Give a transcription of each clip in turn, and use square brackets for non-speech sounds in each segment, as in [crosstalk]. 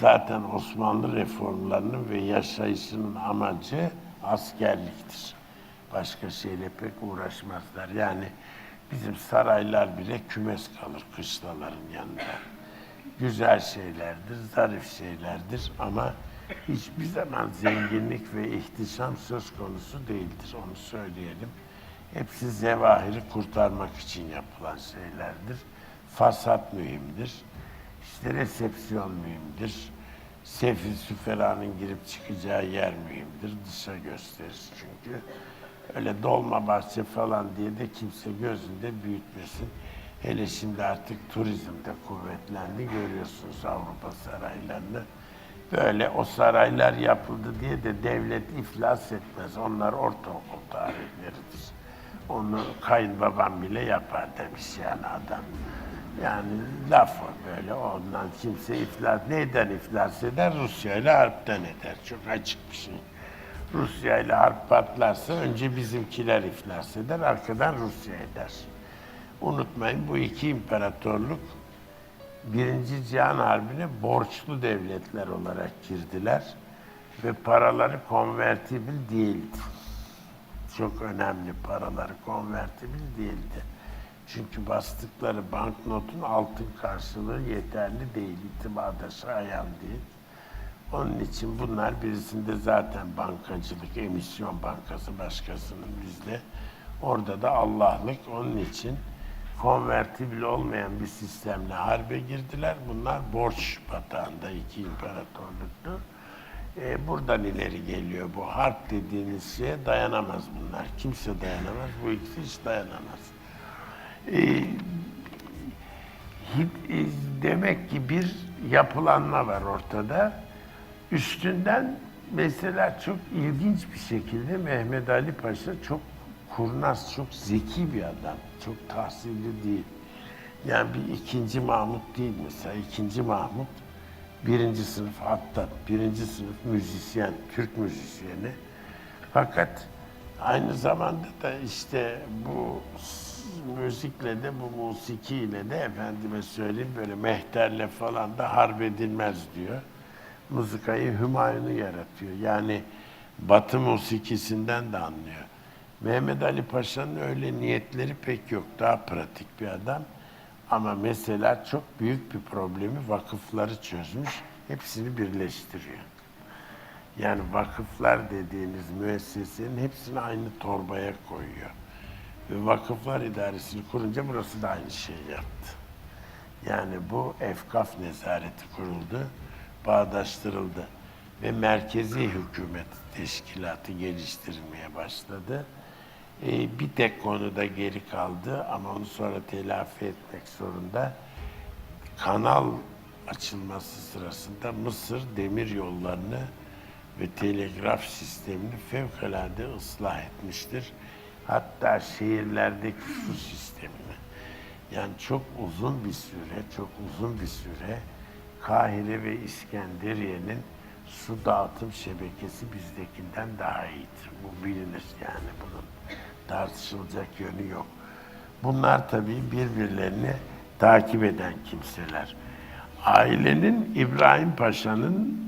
zaten Osmanlı reformlarının ve yaşayışının amacı askerliktir. Başka şeyle pek uğraşmazlar. Yani bizim saraylar bile kümes kalır kışlaların yanında. Güzel şeylerdir, zarif şeylerdir ama hiçbir zaman zenginlik ve ihtişam söz konusu değildir. Onu söyleyelim. Hepsi zevahiri kurtarmak için yapılan şeylerdir. Fasat mühimdir. İşte resepsiyon mühimdir. Sefil süferanın girip çıkacağı yer mühimdir. Dışa gösterir çünkü. Öyle dolma bahçe falan diye de kimse gözünde büyütmesin. Hele şimdi artık turizm de kuvvetlendi. Görüyorsunuz Avrupa saraylarını. Böyle o saraylar yapıldı diye de devlet iflas etmez. Onlar ortaokul tarihleridir. Onu kayınbabam bile yapar demiş yani adam. Yani laf o böyle ondan kimse iflas, neyden iflas eder? Rusya ile harpten eder. Çok açık bir şey. Rusya ile harp patlarsa önce bizimkiler iflas eder, arkadan Rusya eder. Unutmayın bu iki imparatorluk Birinci Cihan Harbi'ne borçlu devletler olarak girdiler ve paraları konvertibil değildi. Çok önemli paraları konvertibil değildi. Çünkü bastıkları banknotun altın karşılığı yeterli değil, itibada şayan değil. Onun için bunlar birisinde zaten bankacılık, emisyon bankası başkasının bizde. Orada da Allah'lık onun için konvertibil olmayan bir sistemle harbe girdiler. Bunlar borç batağında iki imparatorluktu. E, buradan ileri geliyor bu. Harp dediğiniz şeye dayanamaz bunlar. Kimse dayanamaz. Bu ikisi hiç dayanamaz. E, Hit- e, demek ki bir yapılanma var ortada. Üstünden mesela çok ilginç bir şekilde Mehmet Ali Paşa çok kurnaz, çok zeki bir adam. Çok tahsilli değil. Yani bir ikinci Mahmut değil mesela. İkinci Mahmut birinci sınıf hatta birinci sınıf müzisyen, Türk müzisyeni. Fakat aynı zamanda da işte bu müzikle de bu musikiyle de efendime söyleyeyim böyle mehterle falan da harp edilmez diyor. Mızıkayı Hümayun'u yaratıyor. Yani Batı musikisinden de anlıyor. Mehmet Ali Paşa'nın öyle niyetleri pek yok. Daha pratik bir adam. Ama mesela çok büyük bir problemi vakıfları çözmüş. Hepsini birleştiriyor. Yani vakıflar dediğiniz müessesenin hepsini aynı torbaya koyuyor. Vakıflar idaresini kurunca burası da aynı şeyi yaptı. Yani bu efkaf nezareti kuruldu, bağdaştırıldı ve merkezi hükümet teşkilatı geliştirilmeye başladı. Ee, bir tek konuda geri kaldı ama onu sonra telafi etmek zorunda. Kanal açılması sırasında Mısır demir yollarını ve telegraf sistemini fevkalade ıslah etmiştir. Hatta şehirlerdeki su sistemini. Yani çok uzun bir süre, çok uzun bir süre Kahire ve İskenderiye'nin su dağıtım şebekesi bizdekinden daha iyidir. Bu bilinir yani bunun tartışılacak yönü yok. Bunlar tabii birbirlerini takip eden kimseler. Ailenin İbrahim Paşa'nın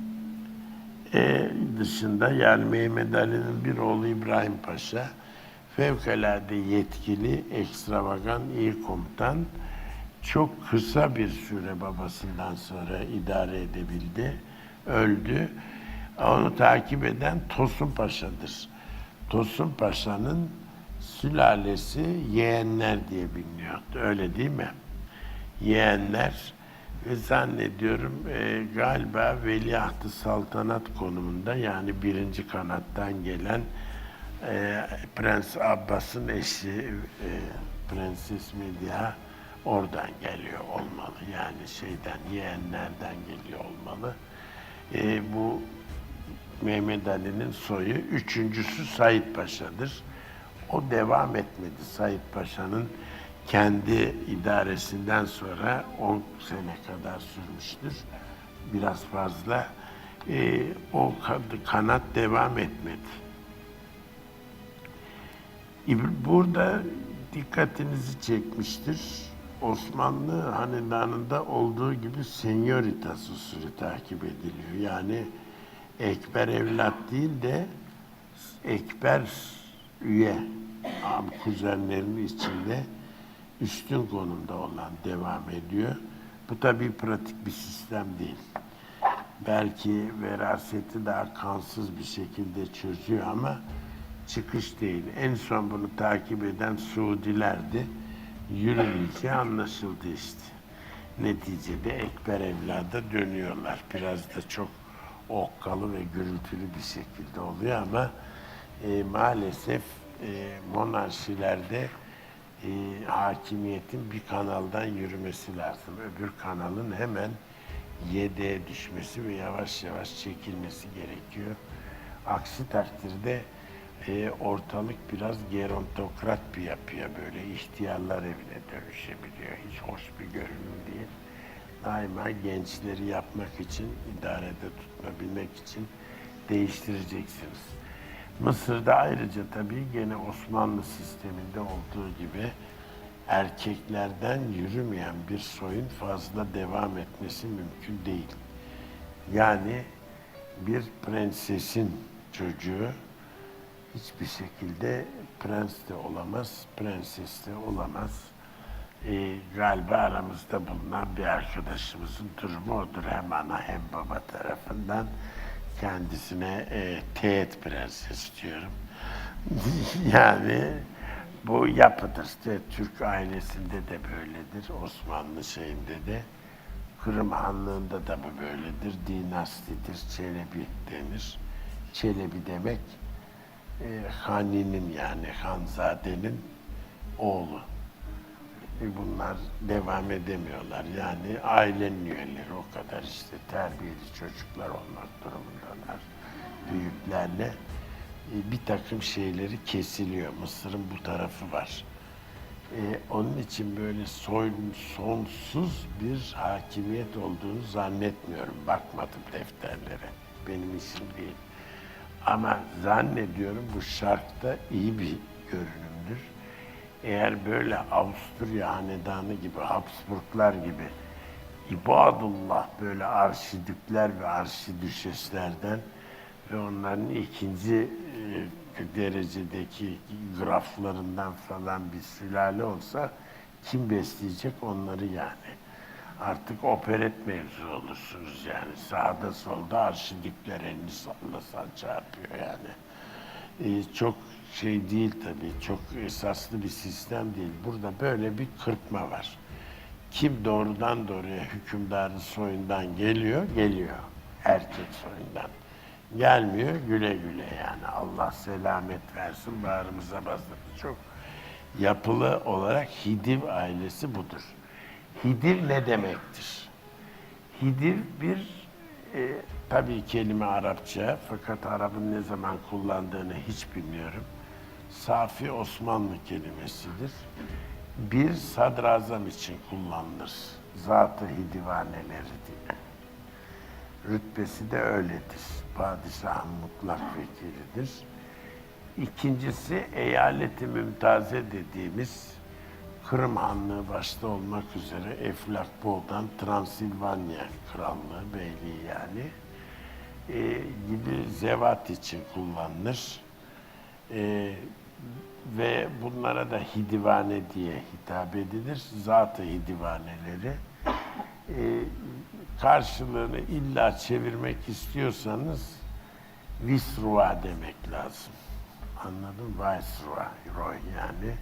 e, dışında yani Mehmet Ali'nin bir oğlu İbrahim Paşa fevkalade yetkili, ekstravagan, iyi komutan çok kısa bir süre babasından sonra idare edebildi. Öldü. Onu takip eden Tosun Paşa'dır. Tosun Paşa'nın sülalesi yeğenler diye biliniyordu. Öyle değil mi? Yeğenler ve zannediyorum e, galiba veliahtı saltanat konumunda yani birinci kanattan gelen e, Prens Abbas'ın eşi e, Prenses Medya oradan geliyor olmalı. Yani şeyden yeğenlerden geliyor olmalı. E, bu Mehmet Ali'nin soyu üçüncüsü Said Paşa'dır. O devam etmedi. Said Paşa'nın kendi idaresinden sonra 10 sene kadar sürmüştür. Biraz fazla. E, o kanat devam etmedi. Burada dikkatinizi çekmiştir. Osmanlı hanedanında olduğu gibi senioritas usulü takip ediliyor. Yani ekber evlat değil de ekber üye kuzenlerin içinde üstün konumda olan devam ediyor. Bu tabii pratik bir sistem değil. Belki veraseti daha kansız bir şekilde çözüyor ama çıkış değil. En son bunu takip eden Suudilerdi. Yürümeyeceği anlaşıldı işte. Neticede ekber evlada dönüyorlar. Biraz da çok okkalı ve gürültülü bir şekilde oluyor ama e, maalesef e, monarşilerde e, hakimiyetin bir kanaldan yürümesi lazım. Öbür kanalın hemen yedeğe düşmesi ve yavaş yavaş çekilmesi gerekiyor. Aksi takdirde e, ortalık biraz gerontokrat bir yapıya böyle ihtiyarlar evine dönüşebiliyor. Hiç hoş bir görünüm değil. Daima gençleri yapmak için, idarede tutabilmek için değiştireceksiniz. Mısır'da ayrıca tabii gene Osmanlı sisteminde olduğu gibi erkeklerden yürümeyen bir soyun fazla devam etmesi mümkün değil. Yani bir prensesin çocuğu hiçbir şekilde prens de olamaz, prenses de olamaz. Ee, galiba aramızda bulunan bir arkadaşımızın durumu odur. Hem ana hem baba tarafından kendisine e, teğet prenses diyorum. [laughs] yani bu yapıdır. İşte Türk ailesinde de böyledir. Osmanlı şeyinde de. Kırım Hanlığı'nda da bu böyledir. Dinastidir. Çelebi denir. Çelebi demek e, Hani'nin yani Hanzade'nin oğlu. E, bunlar devam edemiyorlar. Yani ailenin üyeleri o kadar işte terbiyeli çocuklar olmak durumundalar. Büyüklerle e, bir takım şeyleri kesiliyor. Mısır'ın bu tarafı var. E, onun için böyle soy, sonsuz bir hakimiyet olduğunu zannetmiyorum. Bakmadım defterlere. Benim işim değil. Ama zannediyorum bu şarkta iyi bir görünümdür. Eğer böyle Avusturya hanedanı gibi, Habsburglar gibi ibadullah böyle arşidükler ve arşidüşeslerden ve onların ikinci e, derecedeki graflarından falan bir sülale olsa kim besleyecek onları yani? Artık operet mevzu olursunuz yani. Sağda solda arşidükler elini sallasan çarpıyor yani. Ee, çok şey değil tabii, çok esaslı bir sistem değil. Burada böyle bir kırpma var. Kim doğrudan doğruya hükümdarın soyundan geliyor, geliyor. Erkek soyundan. Gelmiyor, güle güle yani. Allah selamet versin, bağrımıza basın. Çok yapılı olarak Hidiv ailesi budur. Hidiv ne demektir? Hidiv bir e, tabii kelime Arapça fakat Arap'ın ne zaman kullandığını hiç bilmiyorum. Safi Osmanlı kelimesidir. Bir sadrazam için kullanılır. Zat-ı hidivaneleri diye. Rütbesi de öyledir. Padişahın mutlak vekilidir. İkincisi eyaleti mümtaze dediğimiz Kırım Hanlığı başta olmak üzere Eflakbol'dan Transilvanya Krallığı, Beyliği yani e, gibi zevat için kullanılır. E, ve bunlara da hidivane diye hitap edilir. Zatı hidivaneleri. E, karşılığını illa çevirmek istiyorsanız Visrua demek lazım. Anladın? Viceroy Roy yani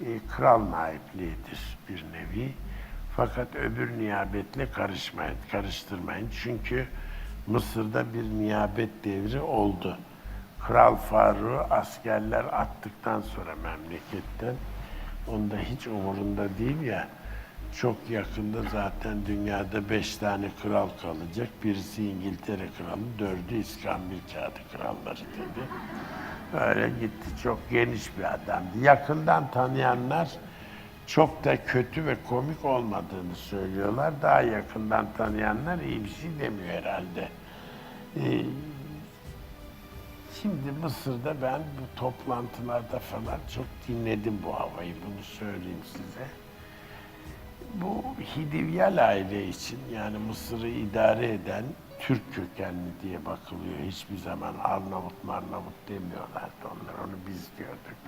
e, kral naipliğidir bir nevi. Fakat öbür niyabetle karışmayın, karıştırmayın. Çünkü Mısır'da bir niyabet devri oldu. Kral Faruk'u askerler attıktan sonra memleketten, onda hiç umurunda değil ya, çok yakında zaten dünyada beş tane kral kalacak. Birisi İngiltere kralı, dördü İskambil kağıdı kralları dedi. Öyle gitti. Çok geniş bir adamdı. Yakından tanıyanlar çok da kötü ve komik olmadığını söylüyorlar. Daha yakından tanıyanlar iyi bir şey demiyor herhalde. Ee, şimdi Mısır'da ben bu toplantılarda falan çok dinledim bu havayı. Bunu söyleyeyim size. bu Hidivyal aile için yani Mısır'ı idare eden Türk kökenli diye bakılıyor. Hiçbir zaman Arnavut Marnavut demiyorlardı onlar. Onu biz diyorduk.